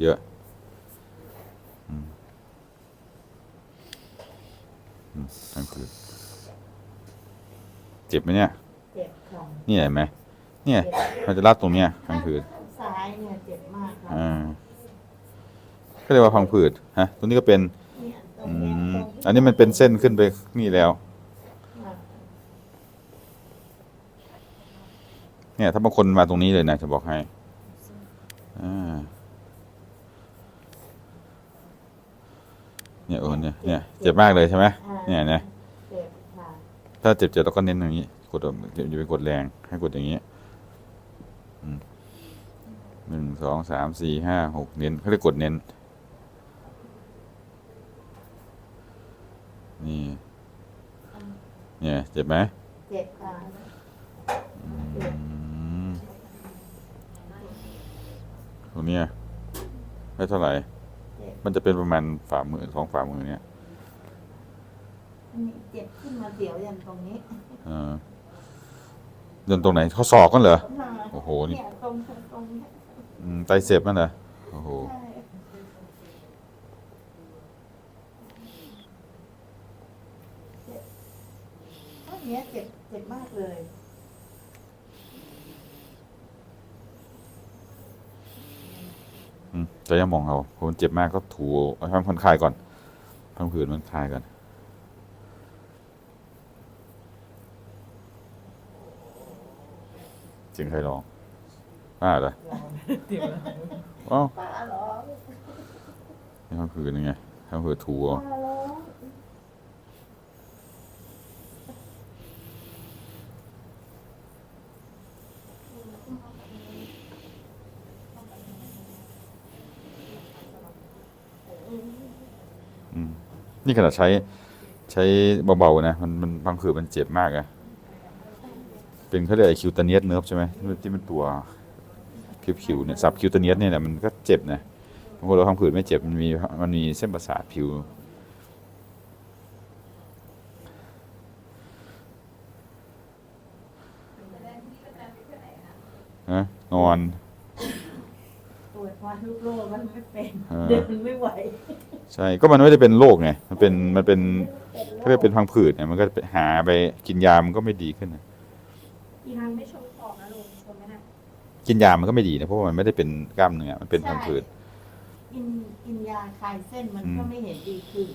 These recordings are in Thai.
เยอะอืมอืมพังผืดเจ็บไหมเนี่ย เจ็บค่ะนี่เห็นไหมเนี่ยมันจะรัดตรงเนี้ยพังผืดซ้ายเนี่ยเจ็บมากค่ะอ่าก็เรียกว่าพังผืดฮะ ตรงนี้ก็เป็นอืมอันนี้มันเป็นเส้นขึ้นไปนี่แล้ว เนี่ย ถ้าบางคนมาตรงนี้เลยนะจะบอกให้อ่า เนี่ยเออเนี่ยเนี่ยเจ็บมากเลยใช่ไหมอ่าเนี่ยเนี่ยเจ็บค่ะถ้าเจ็บเจ็บเราก็เน้นอย่างนี้กดอย่าไปกดแรงให้กดอย่างนี้อืมหนึ่งสองสามสี่ห้าหกเน้นเขาเรียกกดเน้น นี่ เนี่ยเจ็บไหมเจ็บค่ะอืมตรงเนี้ยได้เท่าไหร่เจ็บ มันจะเป็นประมาณฝ่ามือสองฝ่ามือเนี่ยอันนี้เจ็บขึ้นมาเสียวยันตรงนี้เออเดินตรงไหนข้อศอกกันเหรอค่ะโอ้โหนี่ เนี่ยตรงตรงเนี้ยอืมไตรเสพนั่นเหรอโอ้โหใช่เจ็บอันเนี้ยเจ็บเจ็บมากเลย อืมแต่อยังมองเอาคนเจ็บมากก็ถูเอาให้มันคลายก่อนพังผืดมันคลายก่อนจริงใครลองป้าเหรออ๋อป้าร้องนี่พังผืดยังไงพังผืดถูเอา ป้าร้อง อืม นี่ขนาดใช้ใช้เบาๆนะ มันมันพังผืดมันเจ็บมากอะเป็นเขาเรียกไอคิวตาเนียสเนิร์ฟใช่ไหมที่มันที่มันตัวผิวๆเนี่ยสับคิวตาเนียสเนี่ยแหละมันก็เจ็บนะบางคนเราพังผืดไม่เจ็บมันมีมันมีเส้นประสาทผิวฮะนอน ปวดวันลูกโลกมันไม่เป็นเออเดินไม่ไหวใช่ก็มันไม่ได้เป็นโรคไงมันเป็นมันเป็นเป็นโรเขาเรียกเป็นพังผืดเนี่ยมันก็ไปหาไปกินยามันก็ไม่ดีขึ้นนะอีทางไม่ชมต่อนะลุงชมไหมนะกินยามันก็ไม่ดีนะเพราะว่ามันไม่ได้เป็นกล้ามเนื้อมันเป็นพังผืดกินกินยาคลายเส้นมันอืมก็ไม่เห็นดีขึ้น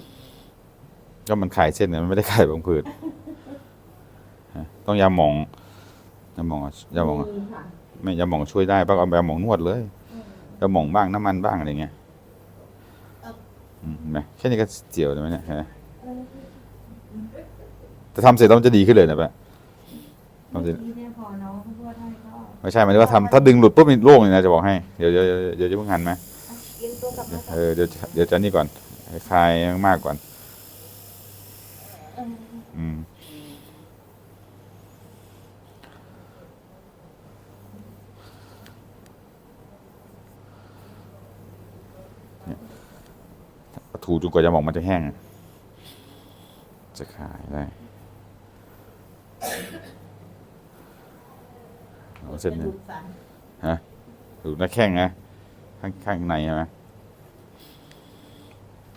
ก็มันคลายเส้นนะมันไม่ได้คลายพังผืดฮะต้องยาหมองยาหมองอะยาหมองอะมีค่ะไม่ยาหมองช่วยได้บ้างเอายาหมองนวดเลย อืมยาหมองบ้างน้ำมันบ้างอะไรเงี้ยเอ้าอืมเห็นไหมแค่นี้ก็เจียวเลยไหมเนี่ยเห็นไหมแต่ทำเสร็จแล้วมันจะดีขึ้นเลยนะปะทำเสร็จที่เนี่ยพอน้องเขาพูดให้ก็ไม่ใช่หมายถึงว่าทำถ้าดึงหลุดปุ๊บมีโล่งเลยนะจะบอกให้เดี๋ยวเดี๋ยวเดี๋ยวเดี๋ยวจะเพิ่งหันไหมกินตัวกับมาเออเดี๋ยวเดี๋ยวจะนี่ก่อนให้คลายมากๆก่อนเอออืม ถูจนกว่าจะหมองมันจะแห้ง จะขายได้เอาเส้นนี้ฮะถูหน้าแข้งนะข้างข้างในใช่ไหม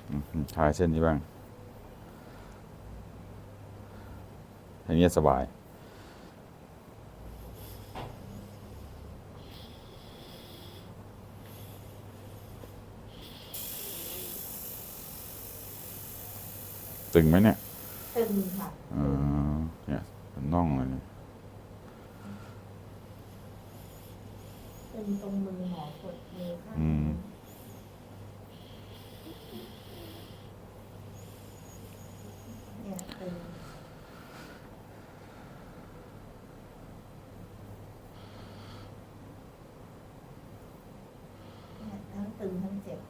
อืมอืมคลายเส้นนี้บ้างอันนี้สบาย ตึงไหมเนี่ย ตึงค่ะเออเนี่ยเป็นน่องเลยเนี่ยตึงตรงมือหมอกดมือข้างอืม เนี่ยตึงเนี่ยทั้งตึงทั้งเจ็บ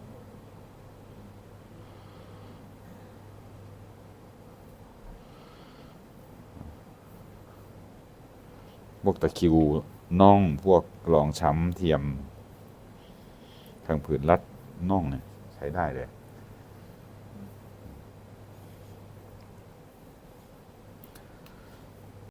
พวกตะคิวน่องพวกรองช้ำเทียมทางผืนรัดน่องเนี่ยใช้ได้เลย